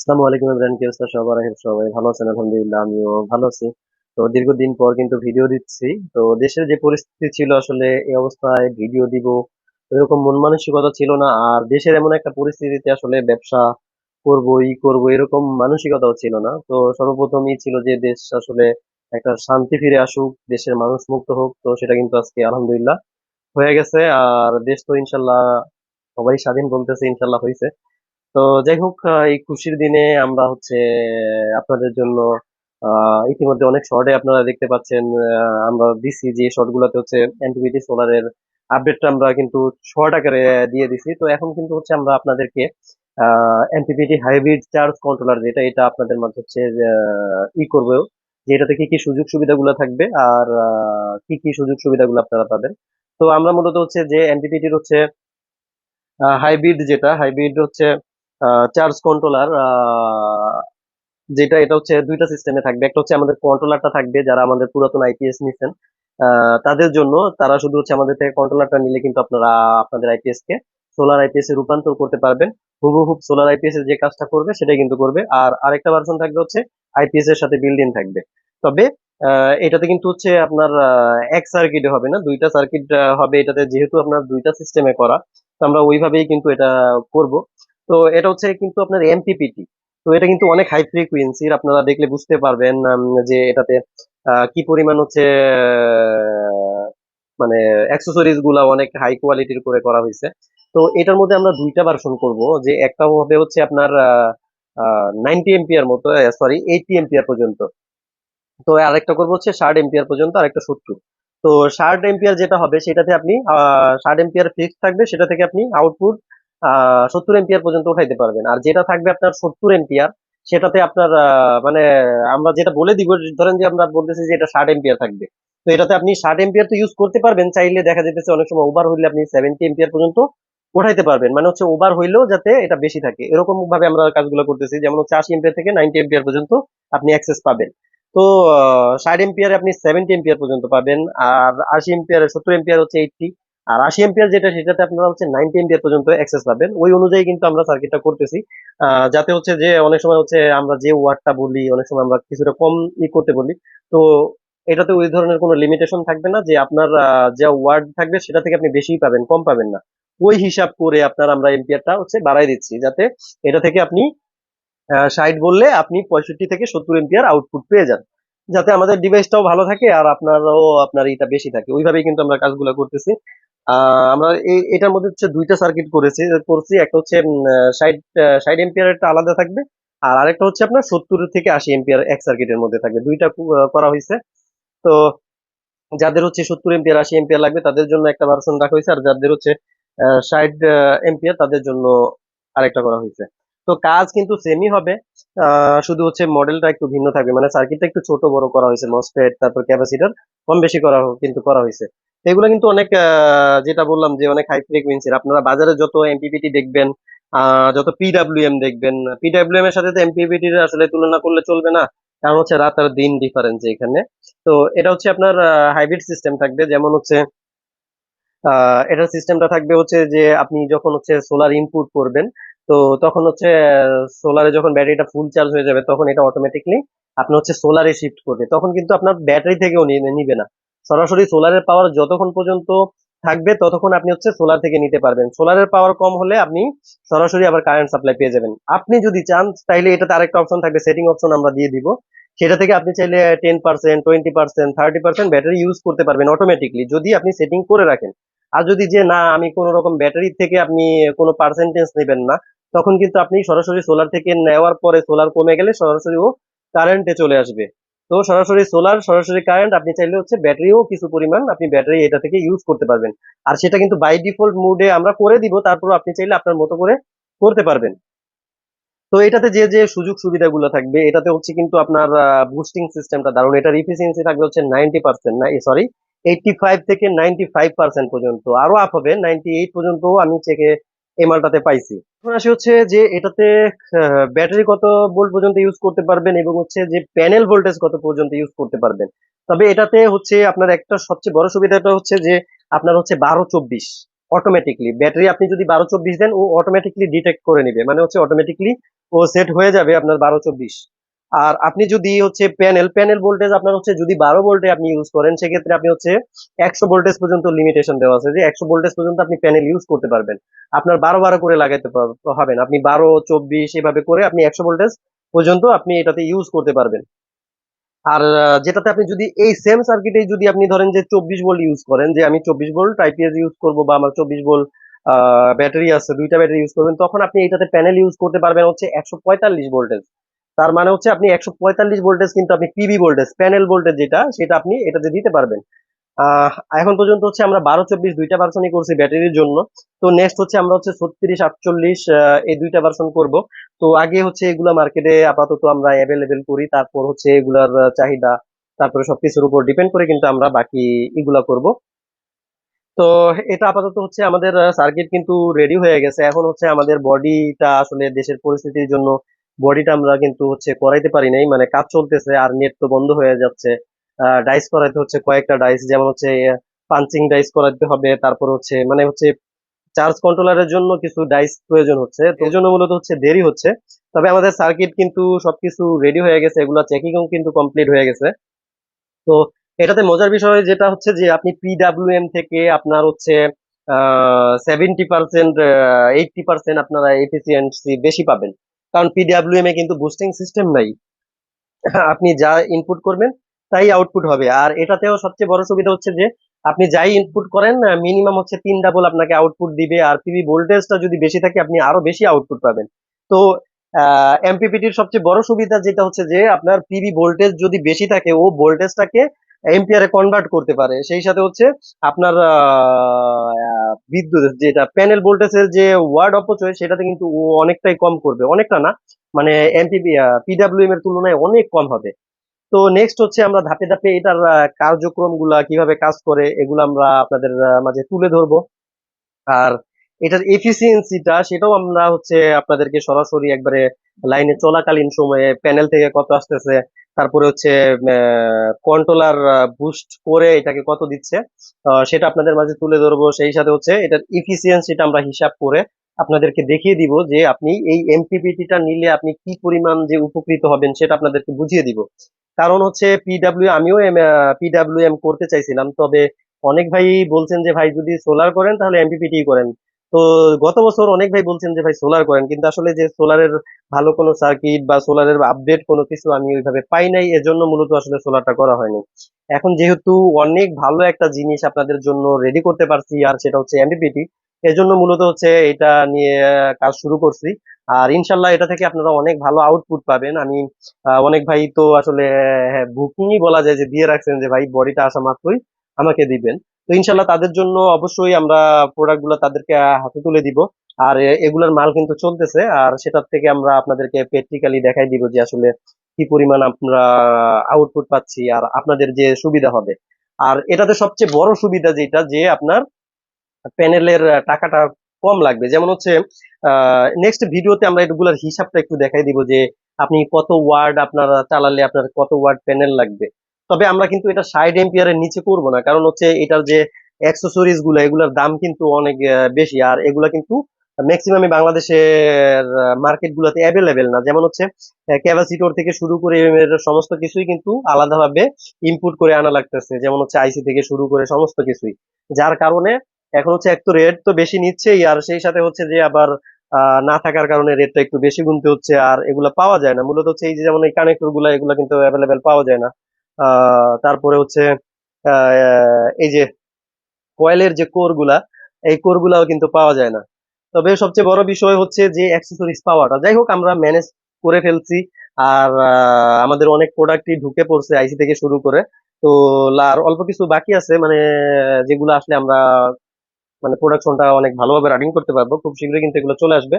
আসসালামু আলাইকুম ইমরান, কি অবস্থা? সবার সবাই ভালো আছেন, আলহামদুলিল্লাহ, আমিও ভালো আছি। তো দীর্ঘদিন পর কিন্তু ভিডিও দিচ্ছি। তো দেশের যে পরিস্থিতি ছিল আসলে এই অবস্থায় ভিডিও দিব এরকম মন মানসিকতা ছিল না। আর দেশের এমন একটা পরিস্থিতিতে আসলে ব্যবসা ই এরকম মানসিকতাও ছিল না। তো সর্বপ্রথমই ছিল যে দেশ আসলে একটা শান্তি ফিরে আসুক, দেশের মানুষ মুক্ত হোক। তো সেটা কিন্তু আজকে আলহামদুলিল্লাহ হয়ে গেছে। আর দেশ তো ইনশাল্লাহ সবাই স্বাধীন বলতেছে, ইনশাল্লাহ হয়েছে তো যাই হোক এই খুশির দিনে আমরা হচ্ছে আপনাদের জন্য ইতিমধ্যে অনেক শর্টে আপনারা দেখতে পাচ্ছেন আমরা দিছি যে শর্ট গুলাতে হচ্ছে এনটিভিটি সোলারের আপডেটটা আমরা কিন্তু শর্ট আকারে দিয়ে দিছি। তো এখন কিন্তু হচ্ছে আমরা আপনাদেরকে এনটিভিটি হাইব্রিড চার্জ কন্ট্রোলার যেটা, এটা আপনাদের মাঝে হচ্ছে ই করব। যে এটাতে কি কি সুযোগ সুবিধাগুলো থাকবে আর কি কি সুযোগ সুবিধাগুলো আপনারা পাবেন। তো আমরা মূলত হচ্ছে যে এনটিভিটির হচ্ছে হাইব্রিড যেটা হাইব্রিড হচ্ছে চার্জ কন্ট্রোলার যেটা, এটা হচ্ছে দুইটা সিস্টেমে থাকবে। একটা হচ্ছে আমাদের কন্ট্রোলারটা থাকবে, যারা আমাদের পুরাতন আইপিএস নিছেন। তাদের জন্য তারা শুধু হচ্ছে আমাদের থেকে কন্ট্রোলারটা নিলে কিন্তু আপনারা আপনাদের আইপিএস কে সোলার আইপিএস এ রূপান্তর করতে পারবেন। হুবহুব সোলার আইপিএস এর যে কাজটা করবে, সেটাই কিন্তু করবে। আর আরেকটা ভার্সন থাকবে হচ্ছে আইপিএস এর সাথে বিল্ড ইন থাকবে। তবে এটাতে কিন্তু হচ্ছে আপনার এক সার্কিটে হবে না, দুইটা সার্কিট হবে এটাতে যেহেতু আপনার দুইটা সিস্টেমে করা। তো আমরা ওইভাবেই কিন্তু এটা করব। তো এটা হচ্ছে কিন্তু আপনার এমপিপিটি তো এটা কিন্তু অনেক হাই ফ্রিকুয়েন্সির আপনারা দেখলে বুঝতে পারবেন যে এটাতে কি পরিমাণ হচ্ছে মানে অ্যাক্সেসরিজগুলা অনেক হাই কোয়ালিটির করে করা হয়েছে তো এটার মধ্যে আমরা দুইটা ভার্সন করব, যে একটা হবে হচ্ছে আপনার নাইনটি এম্পিয়ার মতো সরি এইটি এম্পিয়ার পর্যন্ত। তো আরেকটা করব হচ্ছে ষাট এম্পিয়ার পর্যন্ত, আরেকটা সত্তর। তো ষাট এম্পিয়ার যেটা হবে, সেটাতে আপনি ষাট এম্পিয়ার ফিক্স থাকবে, সেটা থেকে আপনি আউটপুট সত্তর এম্পিয়ার পর্যন্ত উঠাইতে পারবেন। আর যেটা থাকবে আপনার সত্তর এম্পিয়ার, সেটাতে আপনার মানে আমরা যেটা বলে দিব, ধরেন যে আমরা বলতেছি যে এটা ষাট এম্পিয়ার থাকবে। তো এটাতে আপনি ষাট এম্পিয়ার তো ইউজ করতে পারবেন, চাইলে দেখা যেতেছে অনেক সময় ওভার হইলে আপনি সেভেন্টি এম্পিয়ার পর্যন্ত উঠাইতে পারবেন। মানে হচ্ছে ওভার হইলেও যাতে এটা বেশি থাকে। এরকম ভাবে আমরা কাজগুলো করতেছি, যেমন হচ্ছে আশি এম্পিয়ার থেকে নাইনটি এম্পিয়ার পর্যন্ত আপনি অ্যাক্সেস পাবেন। তো ষাট এম্পিয়ারে আপনি সেভেন্টি এম্পিয়ার পর্যন্ত পাবেন, আর আশি এম্পিয়ার সত্তর এম্পিয়ার হচ্ছে এইটটি আর আশি এম্পিয়ার যেটা, সেটাতে আপনারা হচ্ছে নাইনটি এম্পিয়ার পর্যন্ত অ্যাক্সেস পাবেন। ওই অনুযায়ী কিন্তু আমরা সার্কিটটা করতেছি। যাতে হচ্ছে যে অনেক সময় হচ্ছে আমরা যে ওয়ার্ডটা বলি, অনেক সময় আমরা কিছুটা কম ই করতে বলি। তো এটাতে ওই ধরনের কোনো লিমিটেশন থাকবে না যে আপনার যা ওয়ার্ড থাকবে সেটা থেকে আপনি বেশি পাবেন, কম পাবেন না। ওই হিসাব করে আপনার আমরা এম্পিয়ারটা হচ্ছে বাড়াই দিচ্ছি, যাতে এটা থেকে আপনি ষাট বললে আপনি পঁয়ষট্টি থেকে সত্তর এম্পিয়ার আউটপুট পেয়ে যান। যাতে আমাদের ডিভাইসটাও ভালো থাকে আর আপনারও আপনার এটা বেশি থাকে। ওইভাবেই কিন্তু আমরা কাজগুলো করতেছি। আমরা এটার মধ্যে হচ্ছে দুইটা সার্কিট করেছি, করছি, একটা হচ্ছে ষাট ষাট এম্পিয়ার একটা আলাদা থাকবে, আর আরেকটা হচ্ছে আপনার সত্তর থেকে আশি এম্পিয়ার এক সার্কিটের মধ্যে থাকবে, দুইটা করা হয়েছে। তো যাদের হচ্ছে সত্তর এম্পিয়ার আশি এম্পিয়ার লাগবে, তাদের জন্য একটা ভার্সন রাখা হয়েছে, আর যাদের হচ্ছে ষাট এম্পিয়ার তাদের জন্য আরেকটা করা হয়েছে। তো কাজ কিন্তু সেমই হবে শুধু হচ্ছে মডেলটা একটু ভিন্ন থাকবে মানে সার্কিটটা একটু ছোট বড় করা হয়েছে মসফেট তারপর ক্যাপাসিটার কম বেশি করা, কিন্তু করা হয়েছে। এগুলো কিন্তু অনেক যেটা বললাম যে অনেক হাই ফ্রিকুয়েন্সির আপনারা বাজারে যত এমপিপিটি দেখবেন যত পিডাব্লিউএম দেখবেন পিডাব্লিউএম এর সাথে তো এমপিপিটির আসলে তুলনা করলে চলবে না, কারণ হচ্ছে রাত আর দিন ডিফারেন্স এখানে। তো এটা হচ্ছে আপনার হাইব্রিড সিস্টেম থাকবে, যেমন হচ্ছে এটার সিস্টেমটা থাকবে হচ্ছে যে আপনি যখন হচ্ছে সোলার ইনপুট করবেন, তো তখন হচ্ছে সোলারে যখন ব্যাটারিটা ফুল চার্জ হয়ে যাবে, তখন এটা অটোমেটিকলি আপনি হচ্ছে সোলারে শিফট করবে। তখন কিন্তু আপনার ব্যাটারি থেকেও নিবে না। সরাসরি সোলারের পাওয়ার যতক্ষণ পর্যন্ত থাকবে ততক্ষণ আপনি হচ্ছে সোলার থেকে নিতে পারবেন। সোলারের পাওয়ার কম হলে আপনি সরাসরি আবার কারেন্ট সাপ্লাই পেয়ে যাবেন। আপনি যদি চান, তাইলে এটাতে আরেকটা অপশন থাকবে সেটিং অপশন আমরা দিয়ে দিব। সেটা থেকে আপনি চাইলে ten percent twenty percent thirty percent battery use করতে পারবেন অটোমেটিকলি যদি আপনি সেটিং করে রাখেন। আর যদি যে, না, আমি কোনো রকম ব্যাটারি থেকে আপনি কোনো পার্সেন্টেজ নেবেন না, তখন কিন্তু আপনি সরাসরি সোলার থেকে নেওয়ার পরে সোলার কমে গেলে সরাসরি ও কারেন্টে চলে আসবে। তো সরাসরি সোলার সরাসরি কারেন্ট আপনি চাইলে হচ্ছে ব্যাটারিও কিছু পরিমাণ আপনি ব্যাটারি এটা থেকে ইউজ করতে পারবেন। আর সেটা কিন্তু বাই ডিফল্ট মুডে আমরা করে দিব তারপর আপনি চাইলে আপনার মতো করে করতে পারবেন। তো এটাতে যে যে সুযোগ সুবিধাগুলো থাকবে, এটাতে হচ্ছে কিন্তু আপনার বুস্টিং সিস্টেমটা দারুণ। এটার ইফিসিয়েন্সি থাকবে হচ্ছে নাইনটি পার্সেন্ট না সরি এইটটি ফাইভ থেকে নাইনটি ফাইভ পার্সেন্ট পর্যন্ত। আরও আপ হবে নাইনটি এইট পর্যন্ত আমি চেকে এই মালটাতে পাইছি। এখন আসি হচ্ছে যে এটাতে ব্যাটারি কত ভোল্ট পর্যন্ত ইউজ করতে পারবেন এবং হচ্ছে যে প্যানেল ভোল্টেজ কত পর্যন্ত ইউজ করতে পারবেন। তবে এটাতে হচ্ছে আপনার একটা সবচেয়ে বড় সুবিধাটা হচ্ছে যে আপনার হচ্ছে বারো চব্বিশ অটোমেটিকলি ব্যাটারি আপনি যদি বারো চব্বিশ দেন, ও অটোমেটিকলি ডিটেক্ট করে নিবে। মানে হচ্ছে অটোমেটিকলি ও সেট হয়ে যাবে আপনার বারো চব্বিশ। আর আপনি যদি হচ্ছে প্যানেল প্যানেল ভোল্টেজ আপনার হচ্ছে যদি বারো ভোল্টে আপনি ইউজ করেন, সেক্ষেত্রে আপনি হচ্ছে একশো ভোল্টেজ পর্যন্ত লিমিটেশন দেওয়া আছে যে একশো ভোল্টেজ পর্যন্ত আপনি প্যানেল ইউজ করতে পারবেন। আপনার বারো বারো করে লাগাইতে পার- হবে আপনি বারো, চব্বিশ এভাবে করে আপনি একশো ভোল্টেজ পর্যন্ত আপনি এটাতে ইউজ করতে পারবেন। আর যেটাতে আপনি যদি এই সেম সার্কিটে যদি আপনি ধরেন যে চব্বিশ ভোল্ট ইউজ করেন, যে আমি চব্বিশ ভোল্ট আইপিএস ইউজ করব বা আমার চব্বিশ ভোল্ট ব্যাটারি আছে, দুইটা ব্যাটারি ইউজ করবেন, তখন আপনি এটাতে প্যানেল ইউজ করতে পারবেন হচ্ছে একশো পঁয়তাল্লিশ ভোল্টেজ তার মানে হচ্ছে আপনি একশো পঁয়তাল্লিশ ভোল্টেজ কিন্তু আপনি পিবি ভোল্টেজ প্যানেল ভোল্টেজ যেটা, সেটা আপনি এটাতে দিতে পারবেন। এখন পর্যন্ত হচ্ছে আমরা বারো চব্বিশ দুইটা ভার্সনই করছি ব্যাটারির জন্য। তো নেক্সট হচ্ছে আমরা হচ্ছে ছত্রিশ, আটচল্লিশ এই দুইটা ভার্সন করব। তো আগে হচ্ছে এগুলা মার্কেটে আপাতত আমরা অ্যাভেলেবেল করি, তারপর হচ্ছে এগুলার চাহিদা, তারপরে সবকিছুর উপর ডিপেন্ড করে কিন্তু আমরা বাকি এগুলা করব। তো এটা আপাতত হচ্ছে আমাদের সার্কিট কিন্তু রেডি হয়ে গেছে। এখন হচ্ছে আমাদের বডিটা আসলে দেশের পরিস্থিতির জন্য বডিটা আমরা কিন্তু হচ্ছে করাইতে পারি নাই মানে কাজ চলতেছে আর নেট তো বন্ধ হয়ে যাচ্ছে। ডাইস করাইতে হচ্ছে কয়েকটা ডাইস যেমন হচ্ছে পাঞ্চিং ডাইস করাইতে হবে, তারপর হচ্ছে মানে হচ্ছে চার্জ কন্ট্রোলারের জন্য কিছু ডাইস প্রয়োজন হচ্ছে। তো জন্য মূলত হচ্ছে দেরি হচ্ছে। তবে আমাদের সার্কিট কিন্তু সবকিছু রেডি হয়ে গেছে, এগুলো চেকিং কিন্তু কমপ্লিট হয়ে গেছে। তো এটাতে মজার বিষয় যেটা হচ্ছে যে, আপনি পিডাব্লিউএম থেকে আপনার হচ্ছে সেভেন্টি পার্সেন্ট এইটটি পার্সেন্ট আপনারা এফিসিয়েন্সি বেশি পাবেন। কারণ পিডাব্লিউএম এ কিন্তু বুস্টিং সিস্টেম নাই। আপনি যা ইনপুট করবেন, তাই আউটপুট হবে। আর এটাতেও সবচেয়ে বড় সুবিধা হচ্ছে যে, আপনি যাই ইনপুট করেন মিনিমাম হচ্ছে তিন ডাবল আপনাকে আউটপুট দিবে। আর পিভি ভোল্টেজটা যদি বেশি থাকে, আপনি আরও বেশি আউটপুট পাবেন। তো এমপিপিটির সবচেয়ে বড় সুবিধা যেটা হচ্ছে যে, আপনার পিভি ভোল্টেজ যদি বেশি থাকে, ও ভোল্টেজটাকে এম্পিয়ারে কনভার্ট করতে পারে। সেই সাথে হচ্ছে আপনার বিদ্যুৎ, যেটা প্যানেল ভোল্টেজের যে ওয়ার্ড অপচয় সেটাতে কিন্তু অনেকটাই কম করবে। অনেকটা না মানে এমপিপি পিডাব্লিউএম এর তুলনায় অনেক কম হবে। তো নেক্সট হচ্ছে আমরা ধাপে ধাপে এটার কার্যক্রমগুলা কীভাবে কাজ করে, এগুলো আমরা আপনাদের মাঝে তুলে ধরবো। আর এটার এফিসিয়েন্সিটা সেটাও আমরা হচ্ছে আপনাদেরকে সরাসরি একবারে লাইনে চলাকালীন সময়ে প্যানেল থেকে কত আসতেছে তারপরে হচ্ছে কন্ট্রোলার বুস্ট করে এটাকে কত দিচ্ছে সেটা আপনাদের মাঝে তুলে ধরবো। সেই সাথে হচ্ছে, এটার এফিসিয়েন্সিটা আমরা হিসাব করে আপনাদেরকে দেখিয়ে দিব যে আপনি এই এমপিপিটিটা নিলে আপনি কি পরিমাণ যে উপকৃত হবেন সেটা আপনাদেরকে বুঝিয়ে দিব। কারণ হচ্ছে পিডাব্লিউ আমিও পিডাব্লিউ এম করতে চাইছিলাম, তবে অনেক ভাই বলছেন যে, ভাই, যদি সোলার করেন তাহলে এমপিপিটি করেন। তো গত বছর অনেক ভাই বলছেন যে, ভাই সোলার করেন। কিন্তু আসলে যে সোলারের ভালো কোনো সার্কিট বা সোলারের আপডেট কোনো কিছু আমি ওইভাবে পাই নাই। এজন্য মূলত আসলে সোলারটা করা হয়নি। এখন যেহেতু অনেক ভালো একটা জিনিস আপনাদের জন্য রেডি করতে পারছি, আর সেটা হচ্ছে এমপিপিটি এজন্য মূলত হচ্ছে এটা নিয়ে কাজ শুরু করছি। আর ইনশাল্লাহ এটা থেকে আপনারা অনেক ভালো আউটপুট পাবেন। আমি অনেক ভাই তো আসলে বুকিংই বলা যায় যে, দিয়ে রাখছেন যে, ভাই, বডিটা আসা মাত্রই আমাকে দিবেন। তো ইনশাল্লাহ তাদের জন্য অবশ্যই আমরা প্রোডাক্টগুলো তাদেরকে হাতে তুলে দিব। আর এগুলার মাল কিন্তু চলতেছে। আর সেটার থেকে আমরা আপনাদেরকে প্র্যাকটিক্যালি দেখাই দিব যে আসলে কি পরিমাণ আমরা আউটপুট পাচ্ছি আর আপনাদের যে সুবিধা হবে। আর এটাতে সবচেয়ে বড় সুবিধা যেটা, যে আপনার প্যানেলের টাকাটা কম লাগবে। যেমন হচ্ছে নেক্সট ভিডিওতে আমরা এগুলোর হিসাবটা একটু দেখাই দিব যে আপনি কত ওয়ার্ড আপনারা চালালে আপনার কত ওয়ার্ড প্যানেল লাগবে। তবে আমরা কিন্তু এটা ষাট এম্পিয়ারের নিচে করব না, কারণ হচ্ছে এটার যে অ্যাক্সেসরিজগুলো, এগুলোর দাম কিন্তু অনেক বেশি। আর এগুলা কিন্তু ম্যাক্সিমামই বাংলাদেশের মার্কেট গুলোতে অ্যাভেলেবেল না। যেমন হচ্ছে ক্যাপাসিটর থেকে শুরু করে সমস্ত কিছুই কিন্তু আলাদাভাবে ইনপুট করে আনা লাগতেছে। যেমন হচ্ছে আইসি থেকে শুরু করে সমস্ত কিছুই। যার কারণে এখন হচ্ছে এক তো রেট তো বেশি নিচ্ছেই, আর সেই সাথে হচ্ছে যে আবার না থাকার কারণে রেটটা একটু বেশি গুনতে হচ্ছে, আর এগুলো পাওয়া যায় না। মূলত হচ্ছে এই যে যেমন এই কানেক্টরগুলা, এগুলা কিন্তু অ্যাভেলেবেল পাওয়া যায় না। তারপরে হচ্ছে এই যে কয়েলের যে কোরগুলা, এই কোর গুলাও কিন্তু পাওয়া যায় না। তবে সবচেয়ে বড় বিষয় হচ্ছে যে অ্যাক্সেসরিজ পাওয়াটা। যাই হোক, আমরা ম্যানেজ করে ফেলছি আর আমাদের অনেক প্রোডাক্টই ঢুকে পড়ছে আইসি থেকে শুরু করে। তো আর অল্প কিছু বাকি আছে মানে যেগুলো আসলে আমরা মানে প্রোডাকশনটা অনেক ভালোভাবে রানিং করতে পারব। খুব শীঘ্রই কিন্তু এগুলো চলে আসবে।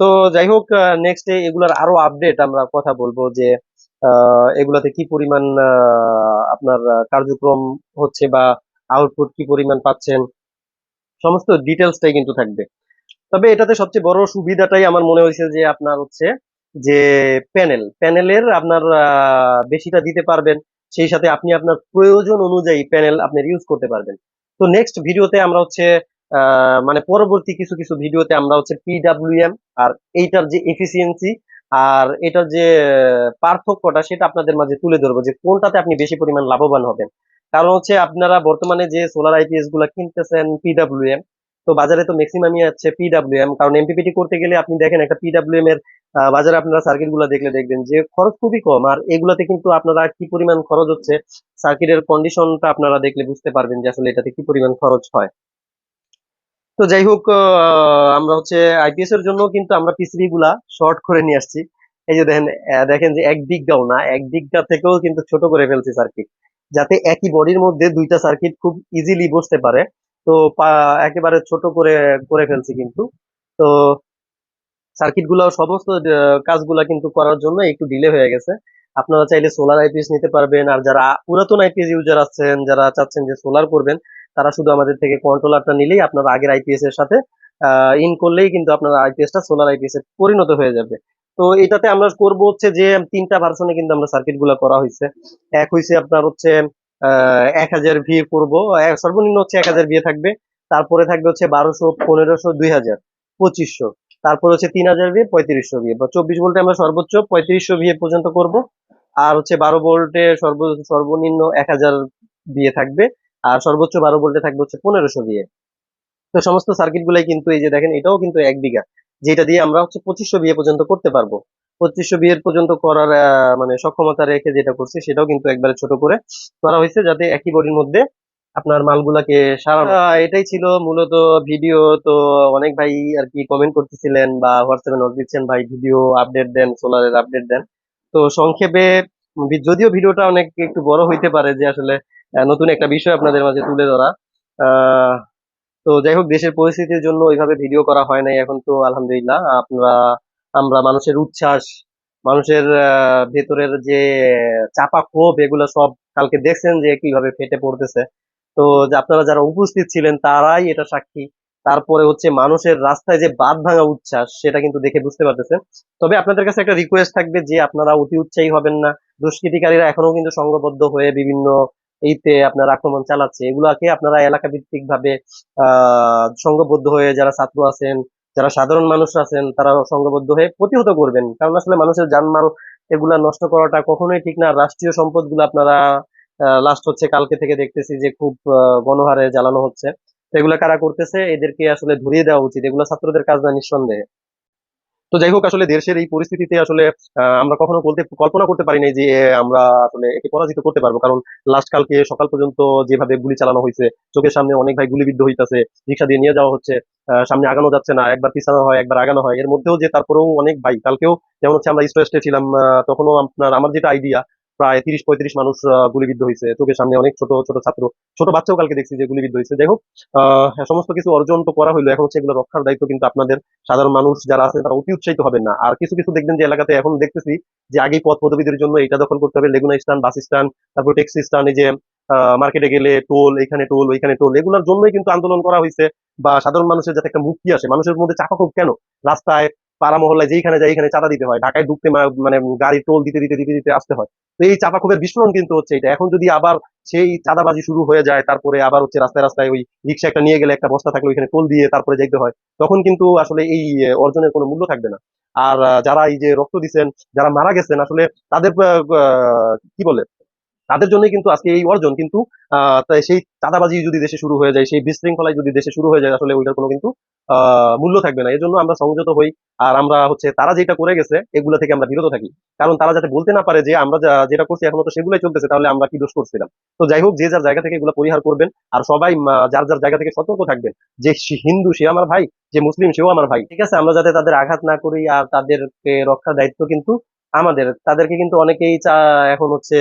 তো যাই হোক নেক্সট এগুলার আরও আপডেট আমরা কথা বলব যে এগুলাতে কি পরিমাণ আপনার কার্যক্রম হচ্ছে বা আউটপুট কি পরিমাণ পাচ্ছেন? সমস্ত ডিটেলসটাই কিন্তু থাকবে। তবে এটাতে সবচেয়ে বড় সুবিধাটাই আমার মনে হয়েছে যে আপনার হচ্ছে যে প্যানেল প্যানেলের আপনার বেশিটা দিতে পারবেন। সেই সাথে আপনি আপনার প্রয়োজন অনুযায়ী প্যানেল আপনি ইউজ করতে পারবেন। তো নেক্সট ভিডিওতে আমরা হচ্ছে মানে পরবর্তী কিছু কিছু ভিডিওতে আমরা হচ্ছে পিডাব্লিউএম আর এইটার যে এফিসিয়েন্সি আর এটার যে পার্থক্যটা সেটা আপনাদের মাঝে তুলে ধরবো যে কোনটাতে আপনি বেশি পরিমাণ লাভবান হবেন। কারণ হচ্ছে আপনারা বর্তমানে যে সোলার আইপিএসগুলা কিনতেছেন পিডাব্লিউএম তো বাজারে তো ম্যাক্সিমামই আছে পিডাব্লিউএম কারণ এমপিপিটি করতে গেলে আপনি দেখেন একটা পিডাব্লিউএম এর আহ, বাজারে আপনারা সার্কিটগুলা দেখলে দেখবেন যে খরচ খুবই কম। আর এগুলাতে কিন্তু আপনারা কি পরিমাণ খরচ হচ্ছে সার্কিটের কন্ডিশনটা আপনারা দেখলে বুঝতে পারবেন যে আসলে এটাতে কি পরিমাণ খরচ হয়। তো যাই হোক আমরা হচ্ছে আইপিএস এর জন্য কিন্তু আমরা পিসিবি গুলা শর্ট করে নিয়ে আসছি। এই যে দেখেন দেখেন যে এক বিঘাও না, এক বিঘা থেকেও কিন্তু ছোট করে ফেলছি সার্কিট যাতে একই বডির মধ্যে দুইটা সার্কিট খুব ইজিলি বসতে পারে। তো একেবারে ছোট করে করে ফেলছি কিন্তু। তো সার্কিটগুলো সমস্ত কাজগুলা কিন্তু করার জন্য একটু ডিলে হয়ে গেছে। আপনারা চাইলে সোলার আইপিএস নিতে পারবেন। আর যারা পুরাতন আইপিএস ইউজার আছেন, যারা চাচ্ছেন যে সোলার করবেন তারা শুধু আমাদের থেকে কন্ট্রোলারটা নিলেই আপনার আগের আইপিএস এর সাথে ইন করলেই কিন্তু আপনার আইপিএসটা সোলার আইপিএস এ পরিণত হয়ে যাবে। তো এটাতে আমরা করব হচ্ছে যে, তিনটা ভার্সনে কিন্তু আমরা সার্কিটগুলা করা হয়েছে এক হয়েছে আপনার হচ্ছে এক হাজার ভি করব। সর্বনিম্ন হচ্ছে এক হাজার ভিএ থাকবে। তারপরে থাকবে হচ্ছে বারোশো, পনেরোশো, দুই হাজার, পঁচিশশো। তারপর হচ্ছে তিন হাজার ভিএ পঁয়ত্রিশশো ভিএ বা চব্বিশ ভোল্টে আমরা সর্বোচ্চ পঁয়ত্রিশশো ভিএ পর্যন্ত করব। আর হচ্ছে বারো ভোল্টে সর্ব, সর্বনিম্ন এক হাজার ভিএ থাকবে। আর সর্বোচ্চ বারো ভোল্টে থাকবে হচ্ছে পনেরোশো ভিএ তো সমস্ত সার্কিট গুলাই কিন্তু এই যে দেখেন এটাও কিন্তু এক বিঘা যেটা দিয়ে আমরা হচ্ছে পঁচিশশো বিয়ে পর্যন্ত করতে পারব। পঁচিশশো বিয়ের পর্যন্ত করার মানে সক্ষমতা রেখে যেটা করছি সেটাও কিন্তু একবারে ছোট করে করা হয়েছে যাতে একই বডির মধ্যে আপনার মালগুলাকে আহ, এটাই ছিল মূলত ভিডিও। তো অনেক ভাই আর কি কমেন্ট করতেছিলেন বা হোয়াটসঅ্যাপে নোট দিচ্ছেন ভাই ভিডিও আপডেট দেন সোলারের আপডেট দেন। তো সংক্ষেপে যদিও ভিডিওটা অনেক একটু বড় হইতে পারে যে আসলে নতুন একটা বিষয় আপনাদের মাঝে তুলে ধরা। তো যাই হোক, দেশের পরিস্থিতির জন্য ওইভাবে ভিডিও করা হয় নাই এখন তো, আলহামদুলিল্লাহ। আপনারা আমরা মানুষের উচ্ছ্বাস, মানুষের ভেতরের যে চাপা ক্ষোভ, এগুলো সব কালকে দেখছেন যে কীভাবে ফেটে পড়তেছে। তো আপনারা যারা উপস্থিত ছিলেন, তারাই এটা সাক্ষী। তারপরে হচ্ছে মানুষের রাস্তায় যে বাঁধ ভাঙা উচ্ছ্বাস, সেটা কিন্তু দেখে বুঝতে পারতেছেন। তবে আপনাদের কাছে একটা রিকোয়েস্ট থাকবে যে আপনারা অতি উৎসাহী হবেন না। দুষ্কৃতিকারীরা এখনও কিন্তু সংঘবদ্ধ হয়ে বিভিন্ন এইতে আপনার আক্রমণ চালাচ্ছে, এগুলাকে আপনারা এলাকা ভিত্তিক ভাবে সংঘবদ্ধ হয়ে যারা ছাত্র আছেন, যারা সাধারণ মানুষ আছেন, তারা সংঘবদ্ধ হয়ে প্রতিহত করবেন। কারণ আসলে মানুষের জানমাল এগুলা নষ্ট করাটা কখনোই ঠিক না। রাষ্ট্রীয় সম্পদগুলো আপনারা লাস্ট হচ্ছে কালকে থেকে দেখতেছি যে খুব গণহারে জ্বালানো হচ্ছে। এগুলো কারা করতেছে? এদেরকে আসলে ধরিয়ে দেওয়া উচিত। এগুলো ছাত্রদের কাজ না, নিঃসন্দেহে। তো যাই হোক, আসলে দেশের এই পরিস্থিতিতে আসলে আমরা কখনো বলতে, কল্পনা করতে পারিনি যে আমরা আসলে একে পরাজিত করতে পারব। কারণ লাস্ট কালকে সকাল পর্যন্ত যেভাবে গুলি চালানো হয়েছে, চোখের সামনে অনেক ভাই গুলিবিদ্ধ হইতেছে, রিক্সা দিয়ে নিয়ে যাওয়া হচ্ছে সামনে আগানো যাচ্ছে না, একবার পিছানো হয়, একবার আগানো হয়। এর মধ্যেও যে তারপরেও অনেক ভাই, কালকেও যেমন হচ্ছে আমরা স্ট্রেসে ছিলাম তখনও আপনার, আমার যেটা আইডিয়া প্রায় তিরিশ পঁয়ত্রিশ মানুষ গুলিবিদ্ধ হয়েছে চোখের সামনে অনেক ছোট ছোট ছাত্র, ছোট বাচ্চাও কালকে দেখছি যে গুলিবিদ্ধ হয়েছে যাই হোক সমস্ত কিছু অর্জন তো করা হইল। এখন হচ্ছে এগুলো রক্ষার দায়িত্ব কিন্তু আপনাদের সাধারণ মানুষ যারা আছে তারা অতি উৎসাহিত হবেন না। আর কিছু কিছু দেখবেন যে এলাকাতে এখন দেখতেছি যে আগেই পথ পদবীদের জন্য এটা দখল করতে হবে। লেগুনা স্ট্যান্ড, বাস স্ট্যান্ড, তারপর ট্যাক্সি স্ট্যান্ড, এই যে মার্কেটে গেলে টোল, এখানে টোল, ওইখানে টোল, এগুলোর জন্যই কিন্তু আন্দোলন করা হয়েছে বা সাধারণ মানুষের যাতে একটা মুক্তি আসে, মানুষের মধ্যে চাপা ক্ষোভ কেন? রাস্তায় পাড়া মহল্লায় যেখানে যায় এখানে চাঁদা দিতে হয়। ঢাকায় ঢুকতে মানে গাড়ি টোল দিতে দিতে দিতে দিতে আসতে হয়। তো এই চাপা ক্ষোভের বিস্ফোরণ কিন্তু হচ্ছে এটা। এখন যদি আবার সেই চাঁদাবাজি শুরু হয়ে যায়, তারপরে আবার হচ্ছে রাস্তায় রাস্তায় ওই রিক্সা একটা নিয়ে গেলে একটা বস্তা থাকলে ওইখানে টোল দিয়ে তারপরে যাইতে হয়, তখন কিন্তু আসলে এই অর্জনের কোনো মূল্য থাকবে না। আর যারা এই যে রক্ত দিচ্ছেন যারা মারা গেছেন, আসলে তাদের কি বলে? তাদের জন্যই কিন্তু আজকে এই অর্জন, কিন্তু সেই চাঁদাবাজি যদি দেশে শুরু হয়ে যায়, সেই বিশৃঙ্খলায় যদি দেশে শুরু হয়ে যায় আসলে ওইটার কোনো কিন্তু মূল্য থাকবে না। এজন্য আমরা সংযত হই, আর আমরা হচ্ছে, তারা যেটা করে গেছে, এগুলো থেকে আমরা বিরত থাকি। কারণ তারা যাতে বলতে না পারে যে, আমরা যেটা করছি এখন তো সেগুলোই চলতেছে, তাহলে আমরা কি দোষ করছিলাম? তো যাই হোক, যে যার জায়গা থেকে এগুলো পরিহার করবেন, আর সবাই যার যার জায়গা থেকে সতর্ক থাকবেন, যে হিন্দু সে আমার ভাই, যে মুসলিম, সেও আমার ভাই, ঠিক আছে? আমরা যাতে তাদের আঘাত না করি, আর তাদেরকে রক্ষার দায়িত্ব কিন্তু আমাদের। তাদেরকে কিন্তু অনেকেই চা- এখন হচ্ছে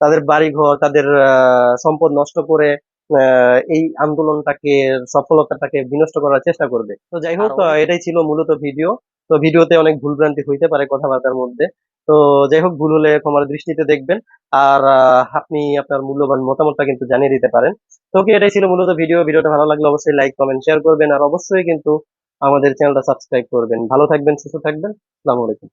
তাদের বাড়িঘর তাদের আহ, সম্পদ নষ্ট করে আহ, এই আন্দোলনটাকে সফলতাটাকে বিনষ্ট করার চেষ্টা করবে। তো যাই হোক এটাই ছিল মূলত ভিডিও। তো ভিডিওতে অনেক ভুলভ্রান্তি হইতে পারে কথাবার্তার মধ্যে। তো যাই হোক ভুল হলে ক্ষমার দৃষ্টিতে দেখবেন। আর আপনি আপনার মূল্যবান মতামতটা কিন্তু জানিয়ে দিতে পারেন। তো কি এটাই ছিল মূলত ভিডিও। ভিডিওটা ভালো লাগলে অবশ্যই লাইক কমেন্ট শেয়ার করবেন। আর অবশ্যই কিন্তু আমাদের চ্যানেলটা সাবস্ক্রাইব করবেন। ভালো থাকবেন সুস্থ থাকবেন। আসসালামু আলাইকুম।